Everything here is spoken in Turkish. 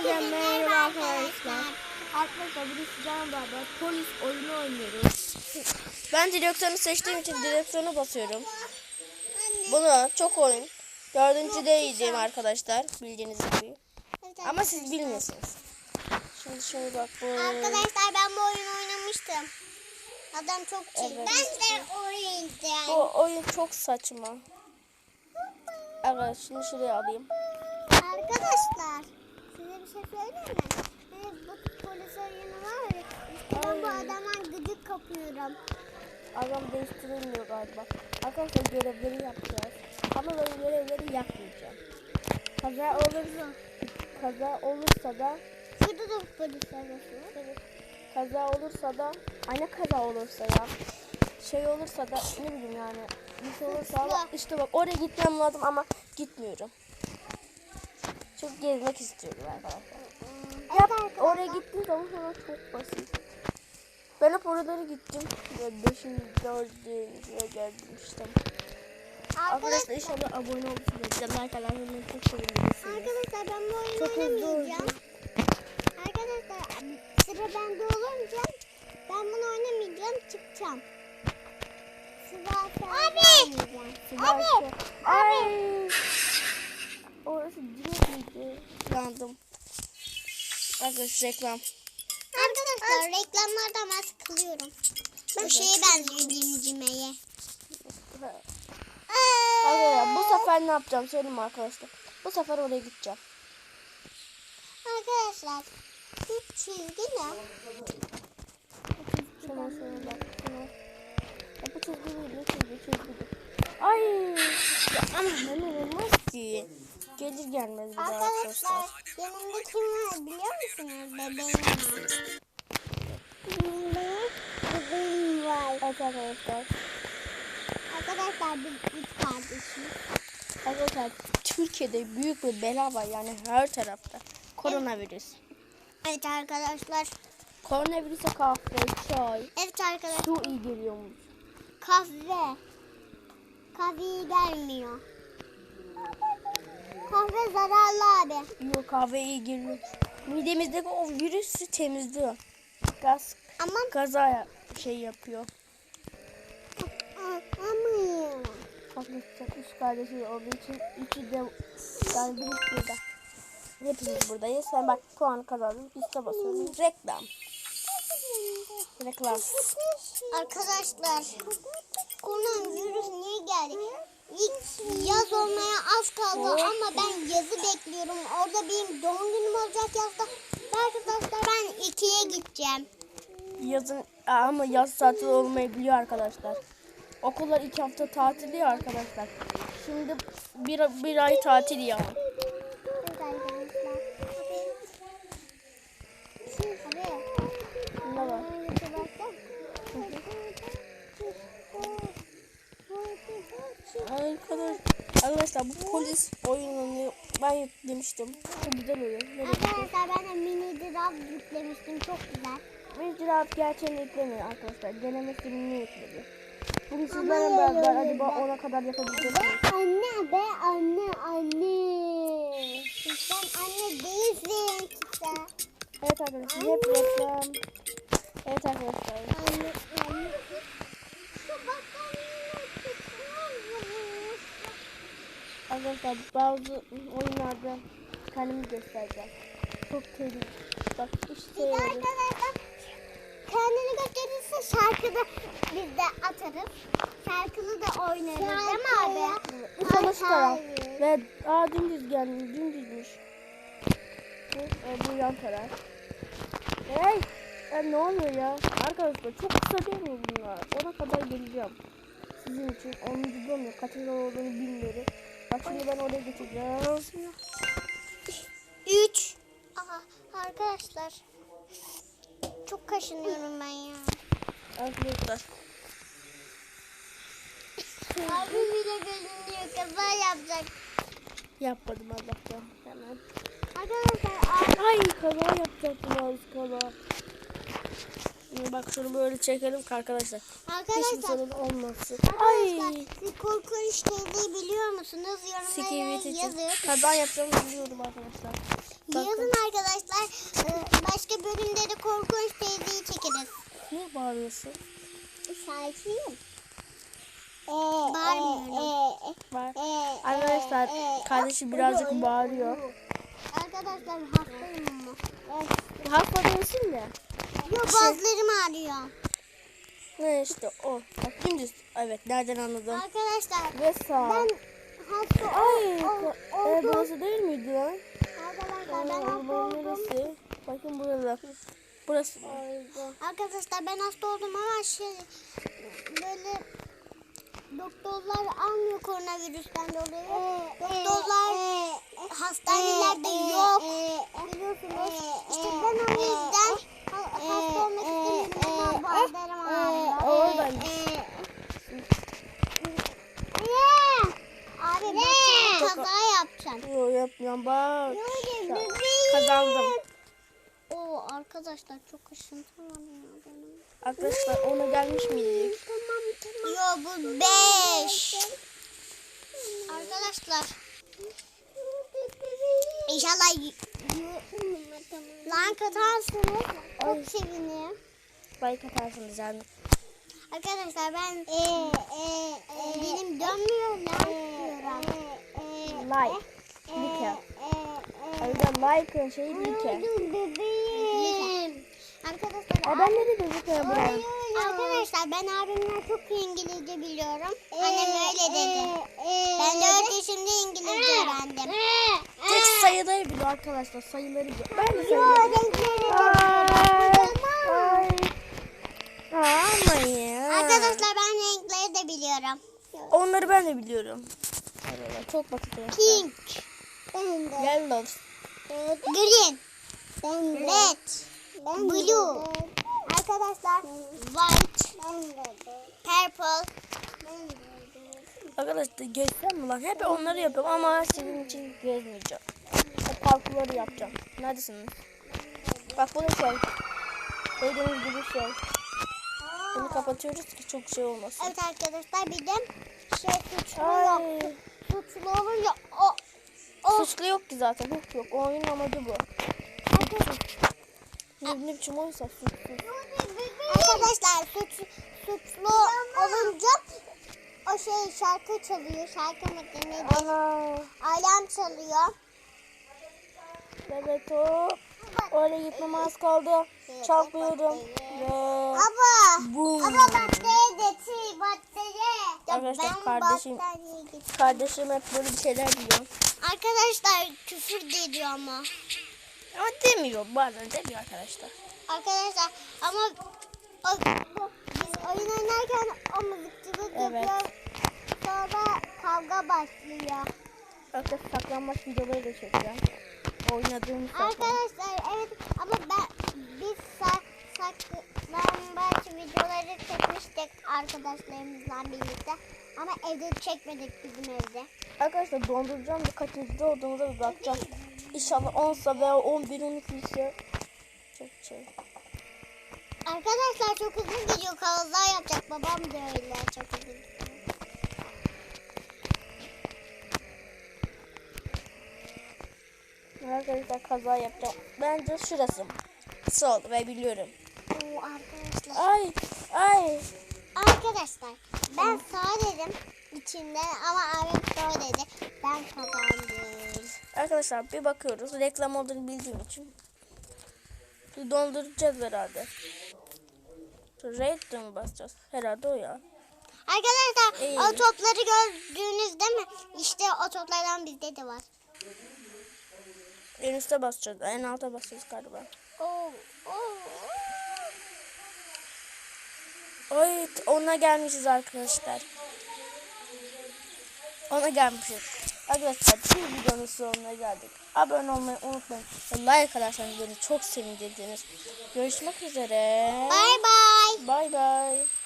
Herkese merhaba arkadaşlar. Arkadaşlar bugün sizlerle beraber polis oyunu oynuyoruz. Ben direksiyonu seçtiğim için direksiyona basıyorum. Bunu çok oyun. Dördüncü değildim arkadaşlar bildiğiniz gibi. Ama siz bilmiyorsunuz. Şimdi şöyle bak bu. Arkadaşlar ben bu oyunu oynamıştım. Adam çok çirkin. Evet. Ben de oynadım. Bu oyun çok saçma. Evet şimdi şuraya alayım. Arkadaşlar şey söyleyeyim mi? Bu polis oyunu var ya. Ben bu adamdan gıcık kapıyorum. Adam değiştirilmiyor galiba. Arkadaşlar görevleri yapacağız. Ama ben görevleri yapmayacağım. Kaza olursa kaza olursa da Şurada da polis arası. kaza olursa da ay ne kaza olursa ya şey olursa da ne bileyim yani bir şey olursa ama işte bak oraya gitmem lazım ama gitmiyorum. Çok gezmek istiyorum arkadaşlar. Yap, oraya gittiğim zaman sana çok basit. Ben hep oralara gittim. Böyle beşinci, dördüncüye geldim işte. Arkadaşlar, inşallah abone olursunuz. Like alanını çok sevinirsiniz. arkadaşlar ben bu oyunu Çok oynamayacağım. Arkadaşlar sıra bende olunca ben bunu oynamayacağım çıkacağım. Sıra Abi! Abi! Ay. Orası direkt miydi? Yandım. Arkadaşlar reklam. Arkadaşlar reklamlardan ben sıkılıyorum. Bu Evet. şeye benziyor cimcimeye. Arkadaşlar bu sefer ne yapacağım söyleyeyim arkadaşlar. Bu sefer oraya gideceğim. Arkadaşlar bu çizgi ne? Şuna şuna bak. Şuna. Ya bu çizgi değil, bu çizgi çizgi. Ay. Ya ama ben olmaz ki. Gelir gelmez bir daha Arkadaşlar yanımda kim var biliyor musunuz? Bebeğim var. Yanımda bebeğim var. Evet arkadaşlar. Arkadaşlar biz üç kardeşiz. Arkadaşlar Türkiye'de büyük bir bela var yani her tarafta. Koronavirüs. Evet arkadaşlar. Koronavirüse kahve, çay, Evet arkadaşlar. su iyi geliyormuş. Kahve. Kahve iyi gelmiyor. Kahve zararlı abi. Yok kahve iyi geliyor. Midemizdeki o virüsü temizliyor. Gaz, Ama gaza ya- şey yapıyor. ama Arkadaşlar üç kardeşi olduğu için üçü de yani bir burada. Hepimiz buradayız. Sen bak puan kazandım. Üste basıyorum. Reklam. Reklam. Arkadaşlar koronavirüs niye geldi? İlk yaz olmaya az kaldı ama ben yazı bekliyorum. Orada benim doğum günüm olacak yazda. Arkadaşlar ben ikiye gideceğim. Yazın ama yaz tatili olmayabiliyor arkadaşlar. Okullar iki hafta tatil ya arkadaşlar. Şimdi bir, bir ay tatil ya. Evet arkadaşlar. Abi. Abi. Ne var? Arkadaş, arkadaşlar bu polis oyununu ben yüklemiştim. Çok güzel oyun. Arkadaşlar ben de mini draft yüklemiştim. Çok güzel. Bir cevap gerçeğini yüklemiyor arkadaşlar. Denemesini yükledi. Bugün sizlerle beraber acaba ona kadar yapabilecek miyiz? Anne be anne anne. Sen anne değilsin işte. Evet arkadaşlar hep reklam. Evet arkadaşlar. Anne anne. Şu battaniyeyi Arkadaşlar bazı oyunlarda kendimi göstereceğim. Çok tehlikeli. Bak işte de arkadaşlar kendini gösterirse şarkıda biz de atarız. Şarkılı da oynarız değil mi abi? Bu savaş taraf. Ve aa dümdüz gelmiş. Dümdüzmüş. Bu, e, bu yan taraf. Hey! E, ne oluyor ya? Arkadaşlar çok kısa değil mi bunlar? Ona kadar geleceğim. Sizin için 10. bölüm kaçıncı olduğunu bilmiyorum. Bak şimdi ben oraya geçeceğim. Üç. Aha, arkadaşlar. Çok kaşınıyorum ben ya. Arkadaşlar. Abi bile gözünüyor kaza yapacak. Yapmadım Allah'tan. Hemen. Arkadaşlar abi Ay kaza yapacaktım az kala. Bak şunu böyle çekelim ki arkadaşlar. Hiçbir Arkadaşlar, sorun olmasın. arkadaşlar Ay. korkunç teyzeyi biliyor musunuz? Yorumlara yazın. Kaza yapacağımı biliyorum arkadaşlar. Bakın. Yazın arkadaşlar. Ee, Başka bölümde de korkunç teyzeyi çekeriz. Niye bağırıyorsun? Şarkıyım. Bağırmıyorum. Var. Arkadaşlar kardeşi birazcık bağırıyor. Arkadaşlar hastayım ama. Hasta değilsin de. Yok bazılarım ağrıyor. Ne işte o. Bak dümdüz. Evet nereden anladım. Arkadaşlar Ve sağ. ben hasta Ay. ol- E, oldum. burası değil miydi lan? Arkadaşlar ben hasta oldum. neresi? Bakın burada. Burası. Arkadaşlar ben hasta oldum ama şey böyle doktorlar almıyor koronavirüsten dolayı. Doktorlar hastanelerde yok. Biliyorsunuz. İşte ben o yüzden ha- hasta olmak istemiyorum ama bazılarım ağrıyor. Oradaymış. Abi ben kaza yapacağım. Yok yapmıyorum bak. Kazandım. Oo arkadaşlar çok aşıntı var ya benim. Arkadaşlar ona gelmiş miydik? Tamam tamam. Yo bu 5. Arkadaşlar. İnşallah like atarsınız. Çok sevinirim. Like atarsınız yani. Arkadaşlar ben benim dönmüyor like diyorum. Like. Like. Ayrıca like şey like. Bebeğim. Arkadaşlar Aa ben gözüküyor buraya? Arkadaşlar ben abimle çok iyi İngilizce biliyorum. Annem öyle dedi. Ben 4 yaşında İngilizce öğrendim. Tek sayıları biliyor arkadaşlar. Sayıları biliyor. Ben de sayıları Ama ya. Arkadaşlar ben renkleri de biliyorum. Onları ben de biliyorum. Çok basit. Yellow. green, red, blue. Arkadaşlar white, purple. Arkadaşlar gezsem mi lan? Hep onları yapıyorum ama sizin için gezmeyeceğim. Hep parkurları yapacağım. Neredesiniz? Bak bu da şey. Gördüğünüz gibi şey. Bunu kapatıyoruz ki çok şey olmasın. Evet arkadaşlar bir de şey suçlu yok. Suçlu olunca o o Suçlu yok ki zaten. Yok yok. O oyunun amacı bu. Ne, ne biçim oyunsa suçlu. Arkadaşlar suç, suçlu olunca o şey şarkı çalıyor. Şarkı mı? Ana. Alarm çalıyor. Evet o. Oraya gitmem az kaldı. Çarpıyorum. Ve Aba. boom. Aba batteri getir batteri. Arkadaşlar, ben kardeşim- Kardeşim hep böyle bir şeyler diyor. Arkadaşlar küfür de ediyor ama. Ama demiyor. Bazen demiyor arkadaşlar. Arkadaşlar ama o, bu, biz oyun oynarken o mızıkçılık Evet. yapıyor. Sonra kavga başlıyor. Arkadaşlar saklanmaç videoları da çekeceğim. Oynadığım saklanmaç. Arkadaşlar evet ama ben biz sak saklambaç videoları çekmiştik arkadaşlarımızla birlikte. Ama evde çekmedik bizim evde. Arkadaşlar donduracağım da kaçıncıda olduğumuza bir bakacağım. İnşallah 10'sa veya 11 12 ise çok şey. Arkadaşlar çok hızlı gidiyor kaza yapacak. Babam da öyle çok hızlı gidiyor. Arkadaşlar kaza yapacağım. Bence şurası. Sol ve biliyorum. Ay ay. Arkadaşlar ben sağ dedim içinden ama abim sol dedi. Ben kazandım. Arkadaşlar bir bakıyoruz. Reklam olduğunu bildiğim için. Bir donduracağız herhalde. Raid mi basacağız? Herhalde o ya. Arkadaşlar İyi. o topları gördünüz değil mi? İşte o toplardan bizde de var. En üste basacağız. En alta basacağız galiba. Oo, oo. Ay ona gelmişiz arkadaşlar. Ona gelmişiz. Arkadaşlar bir videonun sonuna geldik. Abone olmayı unutmayın. Like atarsanız beni çok sevindirdiniz. Görüşmek üzere. Bye bye. Bye bye.